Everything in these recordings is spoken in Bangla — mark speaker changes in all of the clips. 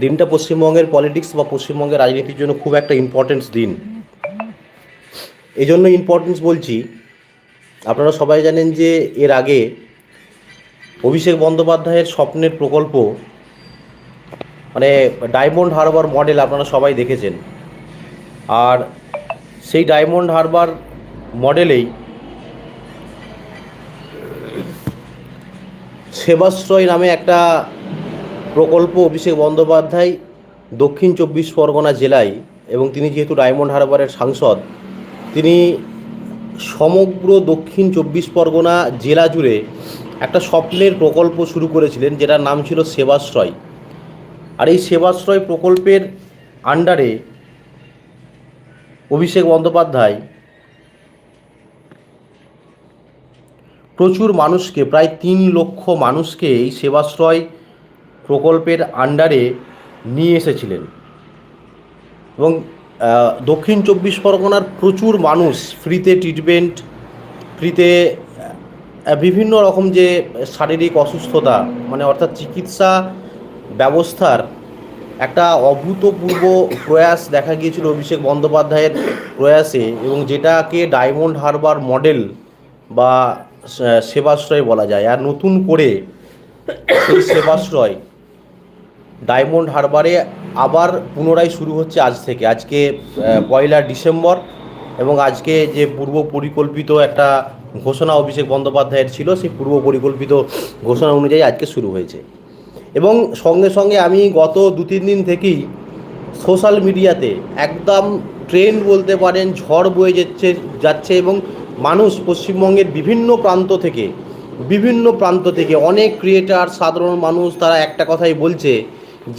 Speaker 1: দিনটা পশ্চিমবঙ্গের পলিটিক্স বা পশ্চিমবঙ্গের রাজনীতির জন্য খুব একটা ইম্পর্টেন্স দিন। এই জন্য ইম্পর্টেন্স বলছি, আপনারা সবাই জানেন যে এর আগে অভিষেক বন্দ্যোপাধ্যায়ের স্বপ্নের প্রকল্প মানে ডায়মন্ড হারবার মডেল আপনারা সবাই দেখেছেন। আর সেই ডায়মন্ড হারবার মডেলেই সেবাশ্রয় নামে একটা প্রকল্প অভিষেক বন্দ্যোপাধ্যায় দক্ষিণ চব্বিশ পরগনা জেলায় এবং তিনি যেহেতু ডায়মন্ড হারবারের সাংসদ, তিনি সমগ্র দক্ষিণ চব্বিশ পরগনা জেলা জুড়ে একটা স্বপ্নের প্রকল্প শুরু করেছিলেন, যেটার নাম ছিল সেবাশ্রয়। আর এই সেবাশ্রয় প্রকল্পের আন্ডারে অভিষেক বন্দ্যোপাধ্যায় প্রচুর মানুষকে, প্রায় তিন লক্ষ মানুষকে এই সেবাশ্রয় প্রকল্পের আন্ডারে নিয়ে এসেছিলেন। এবং দক্ষিণ চব্বিশ পরগনার প্রচুর মানুষ ফ্রিতে ট্রিটমেন্ট ফ্রিতে বিভিন্ন রকম যে শারীরিক অসুস্থতা মানে অর্থাৎ চিকিৎসা ব্যবস্থার একটা অভূতপূর্ব প্রয়াস দেখা গিয়েছিল অভিষেক বন্দ্যোপাধ্যায়ের প্রয়াসে এবং যেটাকে ডায়মন্ড হারবার মডেল বা সেবাশ্রয় বলা যায়। আর নতুন করে সেই সেবাশ্রয় ডায়মন্ড হারবারে আবার পুনরায় শুরু হচ্ছে আজ থেকে। আজকে পয়লা ডিসেম্বর এবং আজকে যে পূর্ব পরিকল্পিত একটা ঘোষণা অভিষেক বন্দ্যোপাধ্যায়ের ছিল, সেই পূর্ব পরিকল্পিত ঘোষণা অনুযায়ী আজকে শুরু হয়েছে। এবং সঙ্গে সঙ্গে আমি গত দু তিন দিন থেকেই সোশ্যাল মিডিয়াতে একদম ট্রেন্ড বলতে পারেন, ঝড় বয়ে যাচ্ছে যাচ্ছে এবং মানুষ পশ্চিমবঙ্গের বিভিন্ন প্রান্ত থেকে, বিভিন্ন প্রান্ত থেকে অনেক ক্রিয়েটার সাধারণ মানুষ তারা একটা কথাই বলছে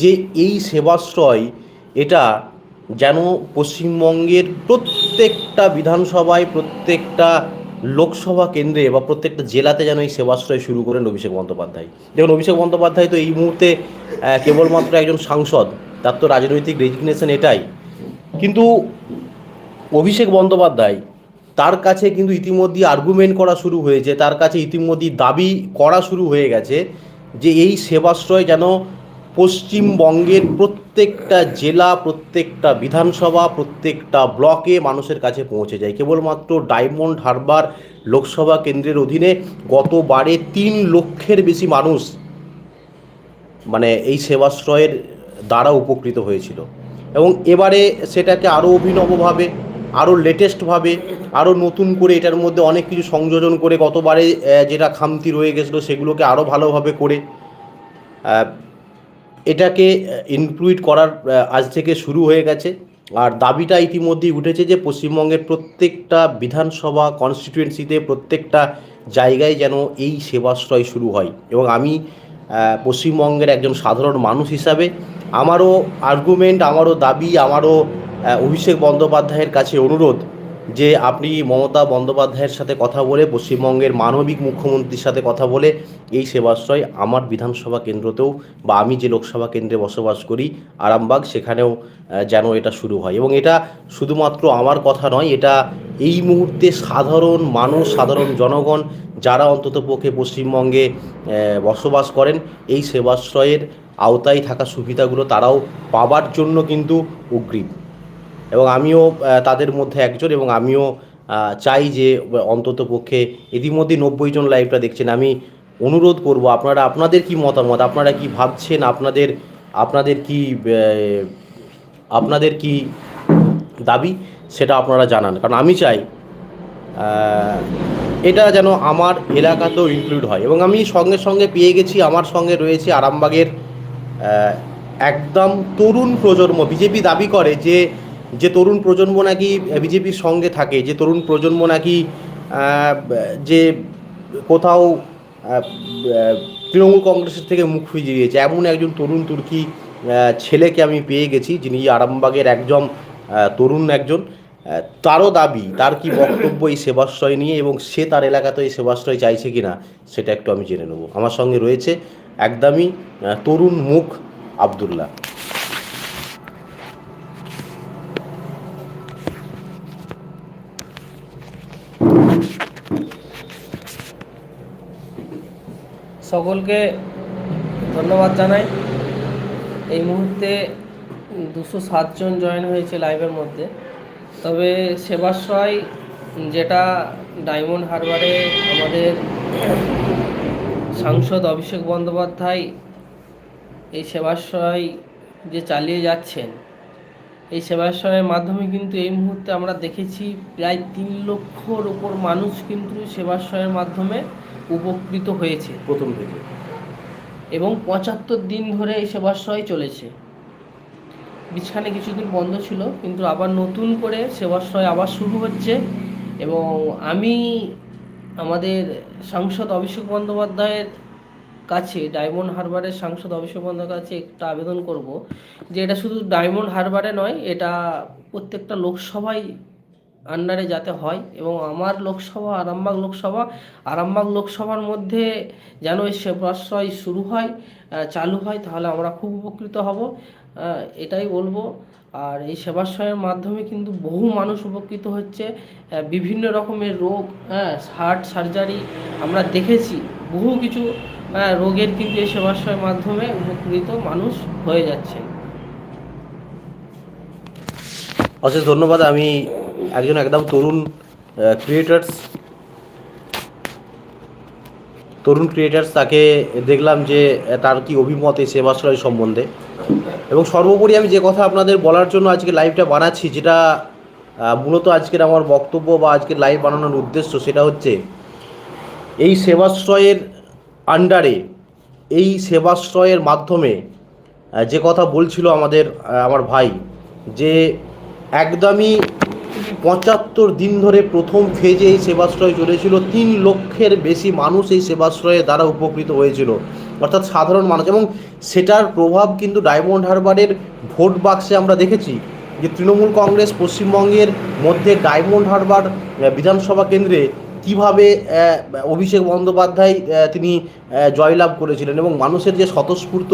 Speaker 1: যে এই সেবাশ্রয়, এটা যেন পশ্চিমবঙ্গের প্রত্যেকটা বিধানসভায়, প্রত্যেকটা লোকসভা কেন্দ্রে বা প্রত্যেকটা জেলাতে যেন এই সেবাশ্রয় শুরু করেন অভিষেক বন্দ্যোপাধ্যায়। দেখুন, অভিষেক বন্দ্যোপাধ্যায় তো এই মুহূর্তে কেবলমাত্র একজন সাংসদ, তার তো রাজনৈতিক রেজিগনেশন এটাই। কিন্তু অভিষেক বন্দ্যোপাধ্যায় তার কাছে কিন্তু ইতিমধ্যে আর্গুমেন্ট করা শুরু হয়েছে, তার কাছে ইতিমধ্যে দাবি করা শুরু হয়ে গেছে যে এই সেবাশ্রয় যেন পশ্চিমবঙ্গের প্রত্যেকটা জেলা, প্রত্যেকটা বিধানসভা, প্রত্যেকটা ব্লকে মানুষের কাছে পৌঁছে যায়। কেবলমাত্র ডায়মন্ড হারবার লোকসভা কেন্দ্রের অধীনে গতবারে তিন লক্ষের বেশি মানুষ মানে এই সেবাশ্রয়ের দ্বারা উপকৃত হয়েছিল। এবং এবারে সেটাকে আরও অভিনবভাবে আরও লেটেস্টভাবে আরও নতুন করে এটার মধ্যে অনেক কিছু সংযোজন করে গতবারে যেটা খামতি রয়ে গেছিল সেগুলোকে আরও ভালোভাবে করে এটাকে ইনক্লুড করার আজ থেকে শুরু হয়ে গেছে। আর দাবিটা ইতিমধ্যেই উঠেছে যে পশ্চিমবঙ্গের প্রত্যেকটা বিধানসভা কনস্টিটুয়েন্সিতে প্রত্যেকটা জায়গায় যেন এই সেবাশ্রয় শুরু হয়। এবং আমি পশ্চিমবঙ্গের একজন সাধারণ মানুষ হিসাবে আমারও আর্গুমেন্ট আমারও দাবি, আমারও অভিষেক বন্দ্যোপাধ্যায়ের কাছে অনুরোধ যে আপনি মমতা বন্দ্যোপাধ্যায়ের সাথে কথা বলে পশ্চিমবঙ্গের মানবিক মুখ্যমন্ত্রীর সাথে কথা বলে এই সেবাশ্রয় আমার বিধানসভা কেন্দ্রতেও বা আমি যে লোকসভা কেন্দ্রে বসবাস করি, আরামবাগ, সেখানেও যেন এটা শুরু হয়। এবং এটা শুধুমাত্র আমার কথা নয়, এটা এই মুহূর্তে সাধারণ মানুষ, সাধারণ জনগণ যারা অন্তত পক্ষে পশ্চিমবঙ্গে বসবাস করেন, এই সেবাশ্রয়ের আওতায় থাকা সুবিধাগুলো তারাও পাবার জন্য কিন্তু উগ্রীব এবং আমিও তাদের মধ্যে একজন এবং আমিও চাই যে অন্তত পক্ষে ইতিমধ্যে নব্বই জন লাইভটা দেখছেন। আমি অনুরোধ করব, আপনারা, আপনাদের কি মতামত? আপনারা কি ভাবছেন? আপনাদের আপনাদের কি আপনাদের কি দাবি? সেটা আপনারা জানান। কারণ আমি চাই এটা যেন আমার এলাকাতেও ইনক্লুড হয়। এবং আমি সঙ্গে সঙ্গে পেয়ে গেছি, আমার সঙ্গে রয়েছে আরামবাগের একদম তরুণ প্রজন্ম। বিজেপি দাবি করে যে যে তরুণ প্রজন্ম নাকি বিজেপির সঙ্গে থাকে, যে তরুণ প্রজন্ম নাকি যে কোথাও তৃণমূল কংগ্রেসের থেকে মুখ ফিরিয়েছে এমন একজন তরুণ তুর্কি ছেলেকে আমি পেয়ে গেছি, যিনি আরামবাগের একজন তরুণ একজন। তারও দাবি, তার কি বক্তব্য এই সেবাশ্রয় নিয়ে এবং সে তার এলাকাতে এই সেবাশ্রয় চাইছে কি না সেটা একটু আমি জেনে নেব। আমার সঙ্গে রয়েছে একদমই তরুণ মুখ আবদুল্লাহ।
Speaker 2: সকলকে ধন্যবাদ জানাই। এই মুহূর্তে দুশো সাতজন জয়েন হয়েছে লাইভের মধ্যে। তবে সেবাশ্রয় যেটা ডায়মন্ড হারবারে আমাদের সাংসদ অভিষেক বন্দ্যোপাধ্যায়, এই সেবাশ্রয় যে চালিয়ে যাচ্ছেন, এই সেবাশ্রয়ের মাধ্যমে কিন্তু এই মুহূর্তে আমরা দেখেছি প্রায় তিন লক্ষর উপর মানুষ কিন্তু সেবাশ্রয়ের মাধ্যমে উপকৃত হয়েছে।
Speaker 1: প্রথম থেকে।
Speaker 2: এবং পঁচাত্তর দিন ধরে এই সেবাশ্রয় চলেছে। বিছখানে কিছুদিন বন্ধ ছিল কিন্তু আবার নতুন করে সেবাশ্রয় আবার শুরু হচ্ছে এবং আমি আমাদের সাংসদ অভিষেক বন্দ্যোপাধ্যায়ের কাছে ডায়মন্ড হারবারের সাংসদ অভিষেক বন্দ্যোপাধ্যায়ের কাছে একটা আবেদন করব যে এটা শুধু ডায়মন্ড হারবারে নয় এটা প্রত্যেকটা লোকসভায় আন্ডারে যাতে হয় এবং আমার লোকসভা, আরামবাগ লোকসভা, আরামবাগ লোকসভার মধ্যে যেন এই সেবাশ্রয় শুরু হয় চালু হয়, তাহলে আমরা খুব উপকৃত হব। এটাই বলব। আর এই সেবাশ্রয়ের মাধ্যমে কিন্তু বহু মানুষ উপকৃত হচ্ছে। বিভিন্ন রকমের রোগ হ্যাঁ হার্ট সার্জারি আমরা দেখেছি। বহু কিছু রোগের কিন্তু এই সেবাশ্রয়ের মাধ্যমে উপকৃত মানুষ হয়ে যাচ্ছেন।
Speaker 1: অশেষ ধন্যবাদ। আমি একজন একদম তরুণ ক্রিয়েটার্স তরুণ ক্রিয়েটার্স তাকে দেখলাম যে তার কি অভিমত এই সেবাশ্রয় সম্বন্ধে। এবং সর্বোপরি আমি যে কথা আপনাদের বলার জন্য আজকে লাইভটা বানাচ্ছি, যেটা মূলত আজকের আমার বক্তব্য বা আজকের লাইভ বানানোর উদ্দেশ্য, সেটা হচ্ছে এই সেবাশ্রয়ের আন্ডারে এই সেবাশ্রয়ের মাধ্যমে যে কথা বলছিল আমাদের আমার ভাই, যে একদমই পঁচাত্তর দিন ধরে প্রথম ফেজে এই সেবাশ্রয় চলেছিল। তিন লক্ষের বেশি মানুষ এই সেবাশ্রয়ে দ্বারা উপকৃত হয়েছিল। অর্থাৎ সাধারণ মানুষ। এবং সেটার প্রভাব কিন্তু ডায়মন্ড হারবারের ভোট বাক্সে আমরা দেখেছি যে তৃণমূল কংগ্রেস পশ্চিমবঙ্গের মধ্যে ডায়মন্ড হারবার বিধানসভা কেন্দ্রে কীভাবে অভিষেক বন্দ্যোপাধ্যায় তিনি জয়লাভ করেছিলেন এবং মানুষের যে স্বতঃস্ফূর্ত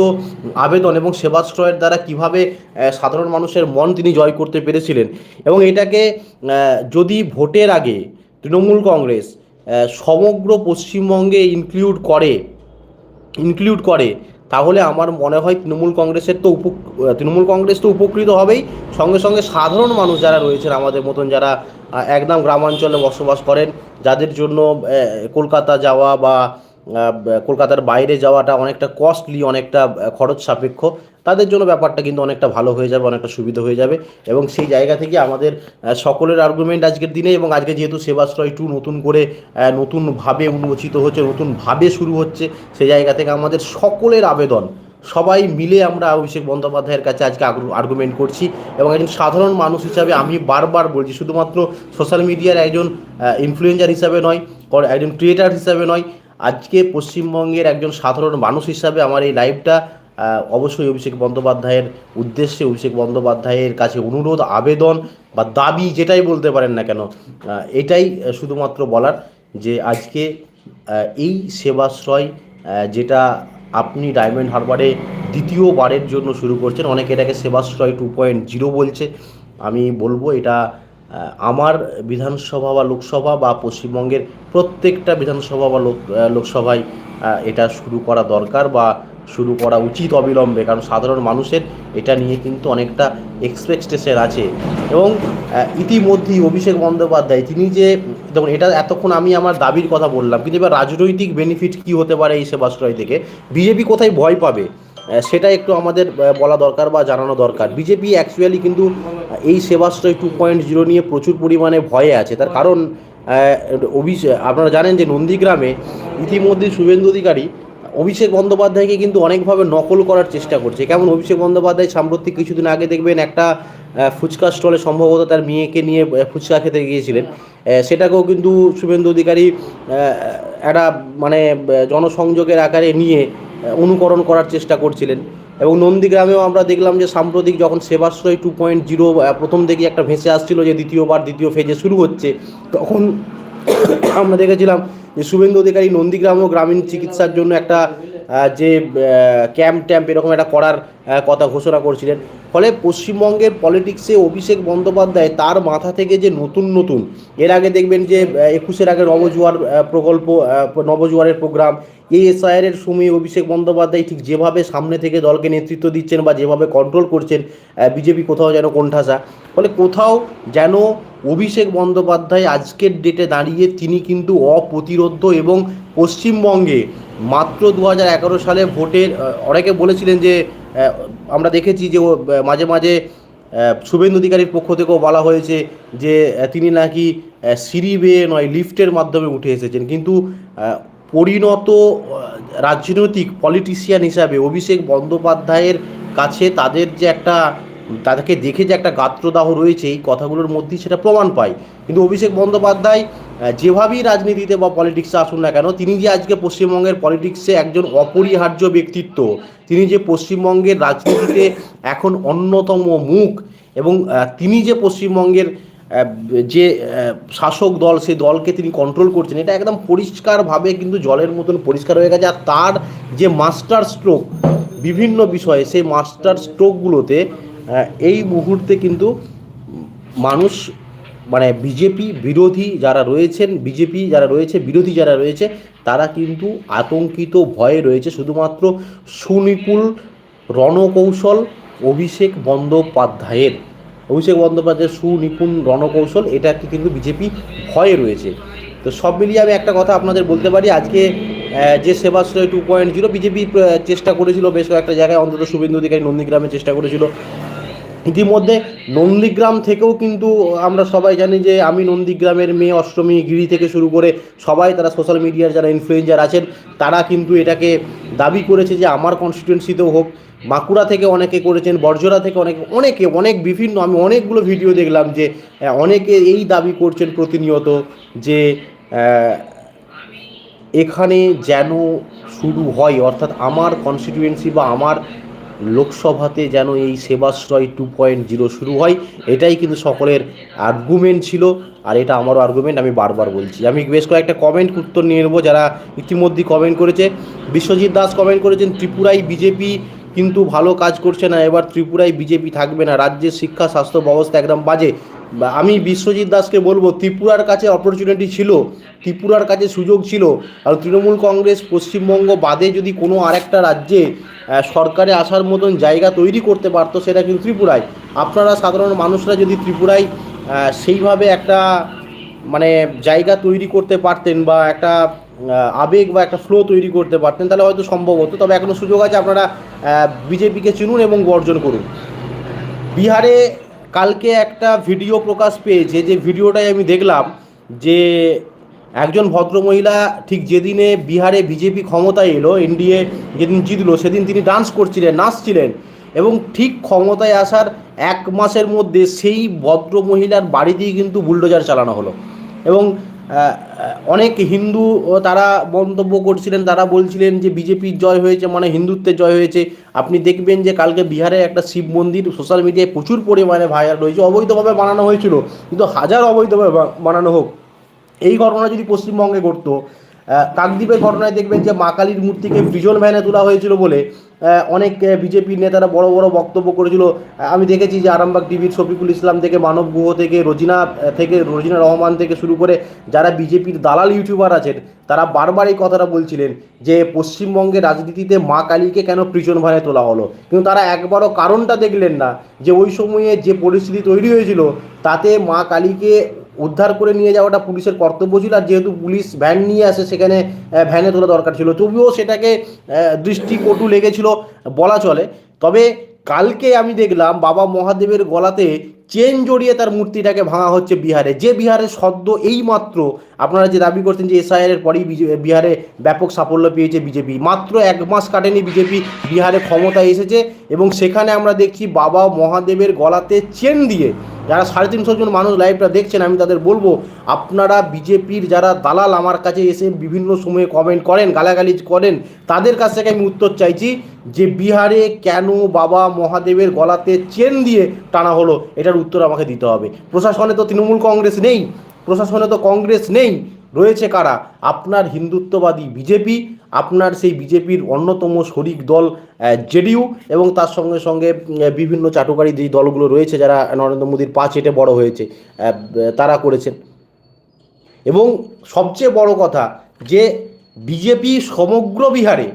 Speaker 1: আবেদন এবং সেবাশ্রয়ের দ্বারা কীভাবে সাধারণ মানুষের মন তিনি জয় করতে পেরেছিলেন এবং এটাকে যদি ভোটের আগে তৃণমূল কংগ্রেস সমগ্র পশ্চিমবঙ্গে ইনক্লুড করে ইনক্লুড করে, তাহলে আমার মনে হয় তৃণমূল কংগ্রেসের তো উপ তৃণমূল কংগ্রেস তো উপকৃত হবেই। সঙ্গে সঙ্গে সাধারণ মানুষ যারা রয়েছেন আমাদের মতন যারা একদম গ্রামাঞ্চলে বসবাস করেন, যাদের জন্য কলকাতা যাওয়া বা কলকাতার বাইরে যাওয়াটা অনেকটা কস্টলি অনেকটা খরচ সাপেক্ষ। তাদের জন্য ব্যাপারটা কিন্তু অনেকটা ভালো হয়ে যাবে, অনেকটা সুবিধা হয়ে যাবে। এবং সেই জায়গা থেকে আমাদের সকলের আর্গুমেন্ট আজকের দিনে এবং আজকে যেহেতু সেবাশ্রয় টু নতুন করে নতুনভাবে উন্মোচিত হচ্ছে, নতুনভাবে শুরু হচ্ছে, সেই জায়গা থেকে আমাদের সকলের আবেদন সবাই মিলে আমরা অভিষেক বন্দ্যোপাধ্যায়ের কাছে আজকে আর্গুমেন্ট করছি এবং একজন সাধারণ মানুষ হিসাবে আমি বারবার বলছি, শুধুমাত্র সোশ্যাল মিডিয়ার একজন ইনফ্লুয়েঞ্জার হিসাবে নয় একজন ক্রিয়েটার হিসাবে নয়, আজকে পশ্চিমবঙ্গের একজন সাধারণ মানুষ হিসাবে আমার এই লাইভটা অবশ্যই অভিষেক বন্দ্যোপাধ্যায়ের উদ্দেশ্যে, অভিষেক বন্দ্যোপাধ্যায়ের কাছে অনুরোধ, আবেদন বা দাবি যেটাই বলতে পারেন না কেন এটাই শুধুমাত্র বলার যে আজকে এই সেবাশ্রয় যেটা আপনি ডায়মন্ড হারবারে দ্বিতীয়বারের জন্য শুরু করছেন। অনেকে এটাকে সেবাশ্রয় টু পয়েন্ট জিরো বলছে। আমি বলব এটা আমার বিধানসভা বা লোকসভা বা পশ্চিমবঙ্গের প্রত্যেকটা বিধানসভা বা লোক লোকসভায় এটা শুরু করা দরকার বা শুরু করা উচিত অবিলম্বে, কারণ সাধারণ মানুষের এটা নিয়ে কিন্তু অনেকটা এক্সপেকটেশন আছে। এবং ইতিমধ্যেই অভিষেক বন্দ্যোপাধ্যায়, তিনি যে, দেখুন, এটা এতক্ষণ আমি আমার দাবির কথা বললাম, কিন্তু এবার রাজনৈতিক বেনিফিট কি হতে পারে এই সেবাশ্রয় থেকে? বিজেপি কোথায় ভয় পাবে? সেটা একটু আমাদের বলা দরকার বা জানানো দরকার। বিজেপি অ্যাকচুয়ালি কিন্তু এই সেবাশ্রয় টু পয়েন্ট জিরো নিয়ে প্রচুর পরিমাণে ভয়ে আছে। তার কারণ অভিষেক, আপনারা জানেন যে নন্দীগ্রামে ইতিমধ্যে শুভেন্দু অধিকারী অভিষেক বন্দ্যোপাধ্যায়কে কিন্তু অনেকভাবে নকল করার চেষ্টা করছে। কেমন অভিষেক বন্দ্যোপাধ্যায় সাম্প্রতিক কিছুদিন আগে দেখবেন একটা ফুচকা স্টলে সম্ভবত তার মেয়েকে নিয়ে ফুচকা খেতে গিয়েছিলেন। সেটাকেও কিন্তু শুভেন্দু অধিকারী একটা মানে জনসংযোগের আকারে নিয়ে অনুকরণ করার চেষ্টা করছিলেন। এবং নন্দীগ্রামেও আমরা দেখলাম যে সাম্প্রতিক যখন সেবাশ্রয় টু পয়েন্ট জিরো প্রথম থেকে একটা ভেসে আসছিল যে দ্বিতীয়বার দ্বিতীয় ফেজে শুরু হচ্ছে তখন আমরা দেখেছিলাম যে শুভেন্দু অধিকারী নন্দীগ্রাম ও গ্রামীণ চিকিৎসার জন্য একটা যে ক্যাম্প ট্যাম্প এরকম একটা করার কথা ঘোষণা করছিলেন। ফলে পশ্চিমবঙ্গের পলিটিক্সে অভিষেক বন্দ্যোপাধ্যায় তার মাথা থেকে যে নতুন নতুন, এর আগে দেখবেন যে একুশের আগে নবজোয়ার প্রকল্প নবজোয়ারের প্রোগ্রাম এই এসআইআরের সময় অভিষেক বন্দ্যোপাধ্যায় ঠিক যেভাবে সামনে থেকে দলকে নেতৃত্ব দিচ্ছেন বা যেভাবে কন্ট্রোল করছেন বিজেপি কোথাও যেন কোণঠাসা। ফলে কোথাও যেন অভিষেক বন্দ্যোপাধ্যায় আজকের ডেটে দাঁড়িয়ে তিনি কিন্তু অপ্রতিরোধ্য এবং পশ্চিমবঙ্গে মাত্র দু সালে ভোটের অনেকে বলেছিলেন যে আমরা দেখেছি যে মাঝে মাঝে শুভেন্দু অধিকারীর পক্ষ থেকেও বলা হয়েছে যে তিনি নাকি সিঁড়ি বেয়ে নয়, লিফটের মাধ্যমে উঠে এসেছেন। কিন্তু পরিণত রাজনৈতিক পলিটিশিয়ান হিসাবে অভিষেক বন্দ্যোপাধ্যায়ের কাছে তাদের যে একটা তাদেরকে দেখে যে একটা গাত্রদাহ রয়েছে, এই কথাগুলোর মধ্যেই সেটা প্রমাণ পায়। কিন্তু অভিষেক বন্দ্যোপাধ্যায় যেভাবেই রাজনীতিতে বা পলিটিক্সে আসুন না কেন, তিনি যে আজকে পশ্চিমবঙ্গের পলিটিক্সে একজন অপরিহার্য ব্যক্তিত্ব, তিনি যে পশ্চিমবঙ্গের রাজনীতিতে এখন অন্যতম মুখ, এবং তিনি যে পশ্চিমবঙ্গের যে শাসক দল সেই দলকে তিনি কন্ট্রোল করছেন, এটা একদম পরিষ্কারভাবে কিন্তু জলের মতন পরিষ্কার হয়ে গেছে। আর তার যে মাস্টার স্ট্রোক বিভিন্ন বিষয়ে সেই মাস্টার স্ট্রোকগুলোতে এই মুহূর্তে কিন্তু মানুষ মানে বিজেপি বিরোধী যারা রয়েছেন, বিজেপি যারা রয়েছে, বিরোধী যারা রয়েছে, তারা কিন্তু আতঙ্কিত ভয়ে রয়েছে। শুধুমাত্র সুনিপুল রণকৌশল, অভিষেক বন্দ্যোপাধ্যায়ের। অভিষেক বন্দ্যোপাধ্যায়ের সুনিপুণ রণকৌশল এটা কিন্তু বিজেপি ভয়ে রয়েছে। তো সব মিলিয়ে আমি একটা কথা আপনাদের বলতে পারি, আজকে যে Sebashray two point zero BJP চেষ্টা করেছিল, বেশ কয়েকটা জায়গায় অন্তত শুভেন্দু অধিকারী নন্দীগ্রামে চেষ্টা করেছিল। ইতিমধ্যে নন্দীগ্রাম থেকেও কিন্তু আমরা সবাই জানি যে আমি নন্দীগ্রামের মেয়ে অষ্টমী গিরি থেকে শুরু করে সবাই তারা সোশ্যাল মিডিয়ার যারা ইনফ্লুয়েঞ্জার আছেন, তারা কিন্তু এটাকে দাবি করেছে যে আমার কনস্টিটুয়েন্সিতেও হোক, বাঁকুড়া থেকে অনেকে করেছেন বর্জরা থেকে অনেকে অনেকে, অনেক বিভিন্ন, আমি অনেকগুলো ভিডিও দেখলাম যে অনেকে এই দাবি করছেন প্রতিনিয়ত যে এখানে যেন শুরু হয়, অর্থাৎ আমার কনস্টিটিউয়েন্সি বা আমার লোকসভাতে যেন এই সেবাশ্রয় টু পয়েন্ট জিরো শুরু হয়, এটাই কিন্তু সকলের আর্গুমেন্ট ছিল, আর এটা আমারও আর্গুমেন্ট আমি বারবার বলছি। আমি বেশ কয়েকটা কমেন্ট উত্তর নিয়ে নেব, যারা ইতিমধ্যেই কমেন্ট করেছে। বিশ্বজিৎ দাস কমেন্ট করেছেন, ত্রিপুরায় বিজেপি কিন্তু ভালো কাজ করছে না, এবার ত্রিপুরায় বিজেপি থাকবে না, রাজ্যের শিক্ষা, স্বাস্থ্য ব্যবস্থা একদম বাজে। আমি বিশ্বজিৎ দাসকে বলব, ত্রিপুরার কাছে অপরচুনিটি ছিল, ত্রিপুরার কাছে সুযোগ ছিল। আর তৃণমূল কংগ্রেস, পশ্চিমবঙ্গ বাদে যদি কোনো আরেকটা রাজ্যে সরকারে আসার মতন জায়গা তৈরি করতে পারতো সেটা কিন্তু ত্রিপুরায়। আপনারা সাধারণ মানুষরা যদি ত্রিপুরায় সেইভাবে একটা মানে জায়গা তৈরি করতে পারতেন বা একটা আবেগ বা একটা ফ্লো তৈরি করতে পারতেন, তাহলে হয়তো সম্ভব হতো। তবে এখনও সুযোগ আছে, আপনারা বিজেপিকে চিনুন এবং বর্জন করুন। বিহারে কালকে একটা ভিডিও প্রকাশ পেয়েছে, যে ভিডিওটাই আমি দেখলাম, যে একজন ভদ্রমহিলা ঠিক যেদিনে বিহারে বিজেপি ক্ষমতায় এলো, এনডিএ যেদিন জিতলো, সেদিন তিনি ডান্স করছিলেন, নাচছিলেন এবং ঠিক ক্ষমতায় আসার এক মাসের মধ্যে সেই ভদ্রমহিলার বাড়িতেই কিন্তু বুলডোজার চালানো হলো এবং অনেক হিন্দু তারা মন্তব্য করছিলেন, তারা বলছিলেন যে বিজেপির জয় হয়েছে মানে হিন্দুত্বের জয় হয়েছে। আপনি দেখবেন যে কালকে বিহারে একটা শিব মন্দির সোশ্যাল মিডিয়ায় প্রচুর পরিমাণে ভাইরাল হয়েছে অবৈধভাবে বানানো হয়েছিল, কিন্তু হাজার অবৈধভাবে বানানো হোক। এই ঘটনা যদি পশ্চিমবঙ্গে ঘটতো কাকদ্বীপের ঘটনায় দেখবেন যে মা কালীর মূর্তিকে ফ্রিজল ভ্যানে তোলা হয়েছিল বলে অনেক বিজেপির নেতারা বড় বড় বক্তব্য করেছিল। আমি দেখেছি যে আরামবাগ টিভির শফিকুল ইসলাম থেকে, মানব গুহ থেকে, রোজিনা থেকে, রোজিনা রহমান থেকে শুরু করে যারা বিজেপির দালাল ইউটিউবার আছেন, তারা বারবার এই কথাটা বলছিলেন যে পশ্চিমবঙ্গের রাজনীতিতে মা কালীকে কেন প্রিজন ভ্যানে তোলা হলো। কিন্তু তারা একবারও কারণটা দেখলেন না যে ওই সময়ে যে পরিস্থিতি তৈরি হয়েছিল, তাতে মা কালীকে উদ্ধার করে নিয়ে যাওয়াটা পুলিশের কর্তব্য ছিল, আর যেহেতু পুলিশ ভ্যান নিয়ে আসে, সেখানে ভ্যানে তোলা দরকার ছিল। তবুও সেটাকে দৃষ্টিকটু লেগেছিল, বলা চলে। তবে কালকে আমি দেখলাম, বাবা মহাদেবের গলাতে চেন জড়িয়ে তার মূর্তিটাকে ভাঙা হচ্ছে বিহারে। যে বিহারে সদ্য এই মাত্র আপনারা যে দাবি করছেন যে এসআইআর এর পরেই বিহারে ব্যাপক সাফল্য পেয়েছে বিজেপি। মাত্র এক মাস কাটেনি বিজেপি বিহারে ক্ষমতায় এসেছে এবং সেখানে আমরা দেখছি বাবা মহাদেবের গলাতে চেন দিয়ে যারা সাড়ে তিনশো জন মানুষ লাইভটা দেখছেন, আমি তাদের বলব, আপনারা বিজেপির যারা দালাল আমার কাছে এসে বিভিন্ন সময়ে কমেন্ট করেন গালাগালি করেন, তাদের কাছ থেকে আমি উত্তর চাইছি যে বিহারে কেন বাবা মহাদেবের গলাতে চেন দিয়ে টানা হলো? এটার উত্তর আমাকে দিতে হবে। প্রশাসনে তো তৃণমূল কংগ্রেস নেই। প্রশাসনে তো কংগ্রেস নেই। রয়েছে কারা? আপনার হিন্দুত্ববাদী বিজেপি, আপনার সেই বিজেপির অন্যতম শরিক দল জেডিইউ এবং তার সঙ্গে সঙ্গে বিভিন্ন চাটুকারী যেই দলগুলো রয়েছে যারা নরেন্দ্র মোদীর পা চেটে বড় হয়েছে তারা করেছেন। এবং সবচেয়ে বড় কথা যে বিজেপি সমগ্র বিহারে,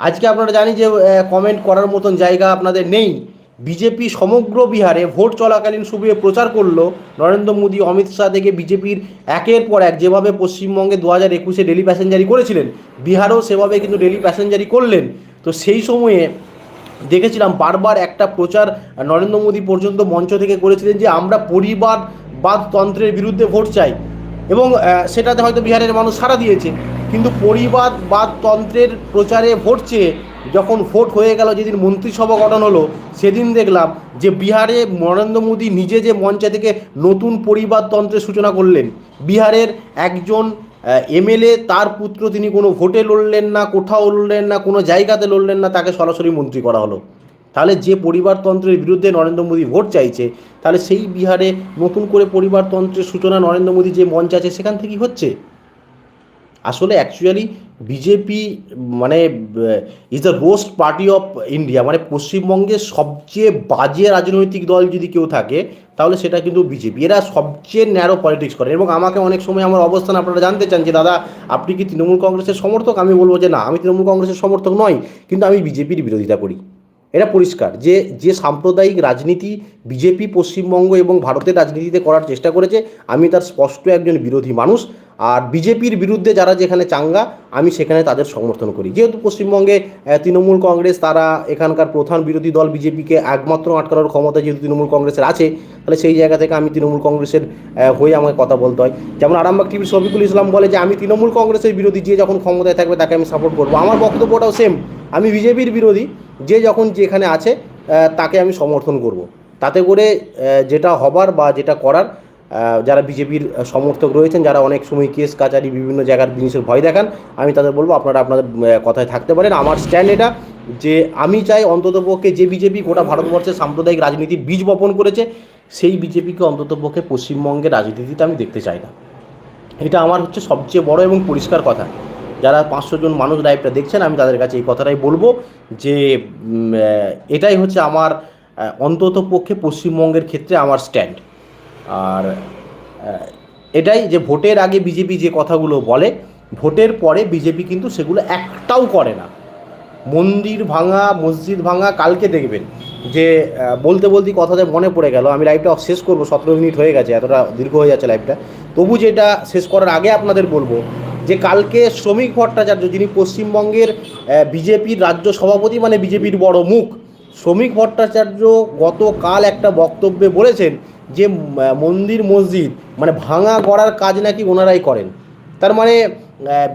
Speaker 1: আজকে আপনারা জানি যে কমেন্ট করার মতন জায়গা আপনাদের নেই। বিজেপি সমগ্র বিহারে ভোট চলাকালীন সময়ে প্রচার করল নরেন্দ্র মোদী, অমিত শাহ থেকে বিজেপির একের পর এক। যেভাবে পশ্চিমবঙ্গে দু হাজার একুশে ডেলি প্যাসেঞ্জারি করেছিলেন, বিহারেও সেভাবে কিন্তু ডেলি প্যাসেঞ্জারি করলেন। তো সেই সময়ে দেখেছিলাম বারবার একটা প্রচার নরেন্দ্র মোদী পর্যন্ত মঞ্চ থেকে করেছিলেন যে, আমরা পরিবারবাদ তন্ত্রের বিরুদ্ধে ভোট চাই। এবং সেটাতে হয়তো বিহারের মানুষ সাড়া দিয়েছে। কিন্তু পরিবারবাদ তন্ত্রের প্রচারে ভোট চেয়ে যখন ভোট হয়ে গেল, যেদিন মন্ত্রিসভা গঠন হলো, সেদিন দেখলাম যে বিহারে নরেন্দ্র মোদী নিজে যে মঞ্চে থেকে নতুন পরিবারতন্ত্রের সূচনা করলেন, বিহারের একজন এমএলএ, তার পুত্র তিনি কোনো ভোটে লড়লেন না, কোথাও লড়লেন না, কোনো জায়গাতে লড়লেন না, তাকে সরাসরি মন্ত্রী করা হলো। তাহলে যে পরিবারতন্ত্রের বিরুদ্ধে নরেন্দ্র মোদী ভোট চাইছে, তাহলে সেই বিহারে নতুন করে পরিবারতন্ত্রের সূচনা নরেন্দ্র মোদী যে মঞ্চ আছে, সেখান থেকেই হচ্ছে? আসলে অ্যাকচুয়ালি বিজেপি মানে is the roast party of India মানে পশ্চিমবঙ্গের সবচেয়ে বাজে রাজনৈতিক দল যদি কেউ থাকে, তাহলে সেটা কিন্তু বিজেপি এরা সবচেয়ে ন্যারো পলিটিক্স করে এবং আমাকে অনেক সময় আমার অবস্থান আপনারা জানতে চান যে, দাদা, আপনি কি তৃণমূল কংগ্রেসের সমর্থক? আমি বলব যে, না, আমি তৃণমূল কংগ্রেসের সমর্থক নই, কিন্তু আমি বিজেপির বিরোধিতা করি। এটা পরিষ্কার। যে যে সাম্প্রদায়িক রাজনীতি বিজেপি পশ্চিমবঙ্গ এবং ভারতের রাজনীতিতে করার চেষ্টা করেছে, আমি তার স্পষ্ট একজন বিরোধী মানুষ। আর বিজেপির বিরুদ্ধে যারা যেখানে চাঙ্গা, আমি সেখানে তাদের সমর্থন করি। যেহেতু পশ্চিমবঙ্গে তৃণমূল কংগ্রেস, তারা এখানকার প্রধান বিরোধী দল বিজেপিকে একমাত্র আটকানোর ক্ষমতা যেহেতু তৃণমূল কংগ্রেসের আছে, তাহলে সেই জায়গা থেকে আমি তৃণমূল কংগ্রেসের হয়ে আমাকে কথা বলতে হয়। যেমন আরামবাগ টিভির শফিকুল ইসলাম বলে যে, আমি তৃণমূল কংগ্রেসের বিরোধী, যে যখন ক্ষমতায় থাকবে তাকে আমি সাপোর্ট করব। আমার বক্তব্যটাও সেম আমি বিজেপির বিরোধী, যে যখন যেখানে আছে তাকে আমি সমর্থন করব। তাতে করে যেটা হবার বা যেটা করার যারা বিজেপির সমর্থক রয়েছেন, যারা অনেক সময় কেস, কাচারি বিভিন্ন জায়গার জিনিসের ভয় দেখান, আমি তাদের বলব আপনারা আপনাদের কথায় থাকতে পারেন। আমার স্ট্যান্ড এটা যে আমি চাই অন্ততপক্ষে যে বিজেপি গোটা ভারতবর্ষে সাম্প্রদায়িক রাজনীতির বীজ বপন করেছে, সেই বিজেপিকে অন্ততপক্ষে পশ্চিমবঙ্গের রাজনীতিতে আমি দেখতে চাই না। এটা আমার হচ্ছে সবচেয়ে বড় এবং পরিষ্কার কথা। যারা পাঁচশো জন মানুষ লাইভটা দেখছেন, আমি তাদের কাছে এই কথাটাই বলব যে এটাই হচ্ছে আমার অন্তত পক্ষে পশ্চিমবঙ্গের ক্ষেত্রে আমার স্ট্যান্ড আর এটাই যে ভোটের আগে বিজেপি যে কথাগুলো বলে, ভোটের পরে বিজেপি কিন্তু সেগুলো একটাও করে না। মন্দির ভাঙা, মসজিদ ভাঙা কালকে দেখবেন যে বলতে বলতে কথাতে মনে পড়ে গেল। আমি লাইভটা শেষ করব, সতেরো মিনিট হয়ে গেছে, এতটা দীর্ঘ হয়ে যাচ্ছে লাইভটা তবু যেটা শেষ করার আগে আপনাদের বলব যে, কালকে শ্রমিক ভট্টাচার্য যিনি পশ্চিমবঙ্গের বিজেপির রাজ্য সভাপতি মানে বিজেপির বড় মুখ, শ্রমিক ভট্টাচার্য গতকাল একটা বক্তব্যে বলেছেন যে মন্দির, মসজিদ মানে ভাঙা করার কাজ নাকি ওনারাই করেন। তার মানে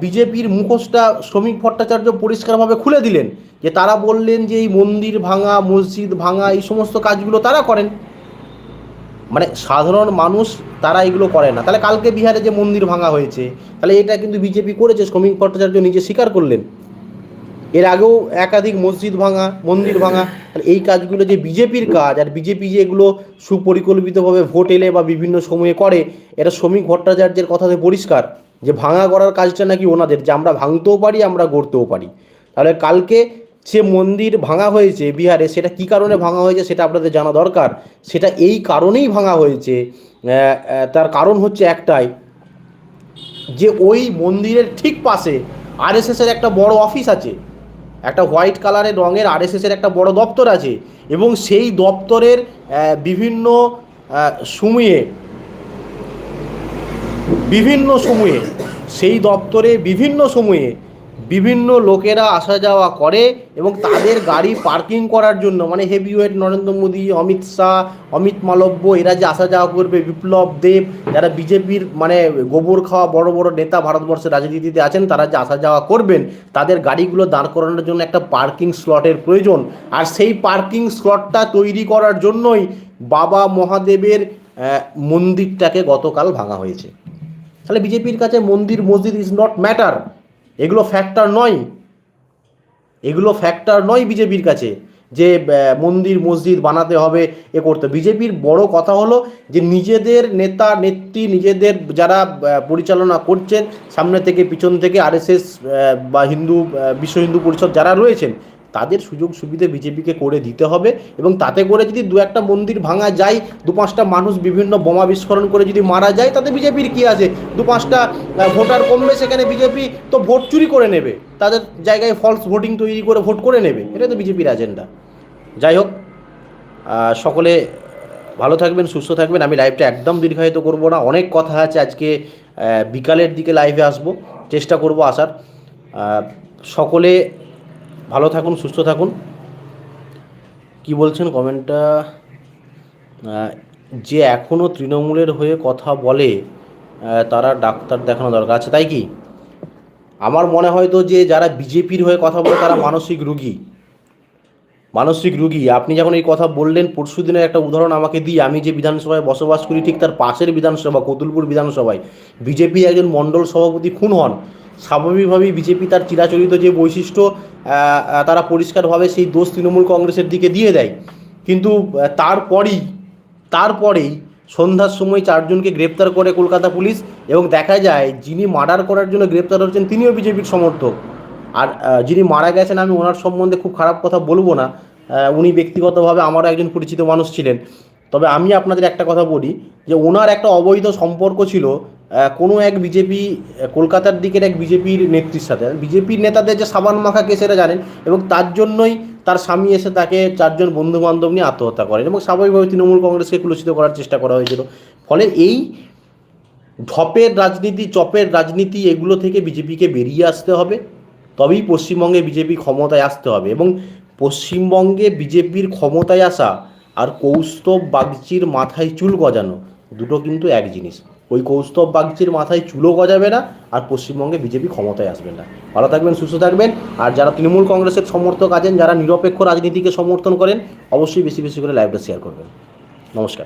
Speaker 1: বিজেপির মুখোশটা শ্রমিক ভট্টাচার্য পরিষ্কারভাবে খুলে দিলেন, যে তারা বললেন যে এই মন্দির ভাঙা, মসজিদ ভাঙা, এই সমস্ত কাজগুলো তারা করেন। মানে সাধারণ মানুষ তারা এগুলো করে না। তাহলে কালকে বিহারে যে মন্দির ভাঙা হয়েছে, তাহলে এটা কিন্তু বিজেপি করেছে, শ্রমিক ভট্টাচার্য নিজে স্বীকার করলেন। এর আগেও একাধিক মসজিদ ভাঙা, মন্দির ভাঙা, আর এই কাজগুলো যে বিজেপির কাজ, আর বিজেপি যে এগুলো সুপরিকল্পিতভাবে ভোট এলে বা বিভিন্ন সময়ে করে, এটা শ্রমিক ভট্টাচার্যের কথাতে পরিষ্কার, যে ভাঙা করার কাজটা নাকি ওনাদের, যে আমরা ভাঙতেও পারি, আমরা গড়তেও পারি। তাহলে কালকে সে মন্দির ভাঙা হয়েছে বিহারে, সেটা কি কারণে ভাঙা হয়েছে সেটা আপনাদের জানা দরকার? সেটা এই কারণেই ভাঙা হয়েছে। তার কারণ হচ্ছে একটাই, যে ওই মন্দিরের ঠিক পাশে আরএসএসের একটা বড় অফিস আছে একটা হোয়াইট কালারের রঙের আরএসএসের একটা বড় দপ্তর আছে এবং সেই দপ্তরের বিভিন্ন সময়ে বিভিন্ন সময়ে, সেই দপ্তরে বিভিন্ন সময়ে বিভিন্ন লোকেরা আসা যাওয়া করে এবং তাদের গাড়ি পার্কিং করার জন্য মানে হেভিওয়েট নরেন্দ্র মোদী, অমিত শাহ, অমিত মালব্য, এরা যে আসা যাওয়া করবে, বিপ্লব দেব, যারা বিজেপির মানে গোবর খাওয়া বড় বড় নেতা ভারতবর্ষের রাজনীতিতে আছেন, তারা যে আসা যাওয়া করবেন, তাদের গাড়িগুলো দাঁড় করানোর জন্য একটা পার্কিং স্লটের প্রয়োজন। আর সেই পার্কিং স্লটটা তৈরি করার জন্যই বাবা মহাদেবের মন্দিরটাকে গতকাল ভাঙা হয়েছে। তাহলে বিজেপির কাছে মন্দির, মসজিদ ইজ নট ম্যাটার এগুলো ফ্যাক্টর নয়। এগুলো ফ্যাক্টর নয় বিজেপির কাছে যে মন্দির, মসজিদ বানাতে হবে, এ করতে। বিজেপির বড় কথা হলো যে, নিজেদের নেতা, নেত্রী, নিজেদের যারা পরিচালনা করছেন, সামনে থেকে, পিছন থেকে আরএসএস বা হিন্দু বিশ্ব হিন্দু পরিষদ যারা রয়েছেন তাদের সুযোগ সুবিধা বিজেপিকে করে দিতে হবে এবং তাতে করে যদি দু একটা মন্দির ভাঙা যায়, দু পাঁচটা মানুষ বিভিন্ন বোমা বিস্ফোরণ করে যদি মারা যায়, তাতে বিজেপির কি আছে? দু পাঁচটা ভোটার কমবে, সেখানে বিজেপি তো ভোট চুরি করে নেবে। তাদের জায়গায় ফলস ভোটিং তৈরি করে ভোট করে নেবে। এটা তো বিজেপির এজেন্ডা যাই হোক সকলে ভালো থাকবেন, সুস্থ থাকবেন। আমি লাইভটা একদম দীর্ঘায়িত করব না। অনেক কথা আছে আজকে বিকালের দিকে লাইভে আসব। চেষ্টা করব আসার। সকলে ভালো থাকুন, সুস্থ থাকুন। কি বলছেন কমেন্টটা? যে এখনও তৃণমূলের হয়ে কথা বলে তারা ডাক্তার দেখানো দরকার। আছে তাই কি? আমার মনে হয় তো যে যারা বিজেপির হয়ে কথা বলে, তারা মানসিক রুগী। মানসিক রুগী। আপনি যখন এই কথা বললেন, পরশু দিনের একটা উদাহরণ আমাকে দিই আমি যে বিধানসভায় বসবাস করি, ঠিক তার পাশের বিধানসভা, কতুলপুর বিধানসভায়, বিজেপি একজন মণ্ডল সভাপতি খুন হন। স্বাভাবিকভাবেই বিজেপি তার চিরাচরিত যে বৈশিষ্ট্য তারা পরিষ্কারভাবে সেই দোষ তৃণমূল কংগ্রেসের দিকে দিয়ে দেয়। কিন্তু তারপরেই তারপরেই সন্ধ্যার সময় চারজনকে গ্রেপ্তার করে কলকাতা পুলিশ এবং দেখা যায় যিনি মার্ডার করার জন্য গ্রেপ্তার হচ্ছেন তিনিও বিজেপির সমর্থক। আর যিনি মারা গেছেন আমি ওনার সম্বন্ধে খুব খারাপ কথা বলব না। উনি ব্যক্তিগতভাবে আমারও একজন পরিচিত মানুষ ছিলেন। তবে আমি আপনাদের একটা কথা বলি যে ওনার একটা অবৈধ সম্পর্ক ছিল কোনো এক বিজেপি কলকাতার দিকের এক বিজেপির নেত্রীর সাথে। বিজেপির নেতাদের যে সাবান মাখা কেস এটা জানেন এবং তার জন্যই তার স্বামী এসে তাকে চারজন বন্ধু বান্ধব নিয়ে আত্মহত্যা করেন এবং স্বাভাবিকভাবে তৃণমূল কংগ্রেসকে কুলসিত করার চেষ্টা করা হয়েছিল। ফলে এই ঢপের রাজনীতি, চপের রাজনীতি, এগুলো থেকে বিজেপিকে বেরিয়ে আসতে হবে। তবেই পশ্চিমবঙ্গে বিজেপি ক্ষমতায় আসতে হবে এবং পশ্চিমবঙ্গে বিজেপির ক্ষমতায় আসা আর কৌস্তব বাগচির মাথায় চুল গজানো দুটো কিন্তু এক জিনিস। ওই কৌস্তব বাগচির মাথায় চুলো গজাবে না আর পশ্চিমবঙ্গে বিজেপি ক্ষমতায় আসবে না। ভালো থাকবেন, সুস্থ থাকবেন। আর যারা তৃণমূল কংগ্রেসের সমর্থক আছেন, যারা নিরপেক্ষ রাজনীতিকে সমর্থন করেন, অবশ্যই বেশি বেশি করে লাইভটা শেয়ার করবেন। নমস্কার।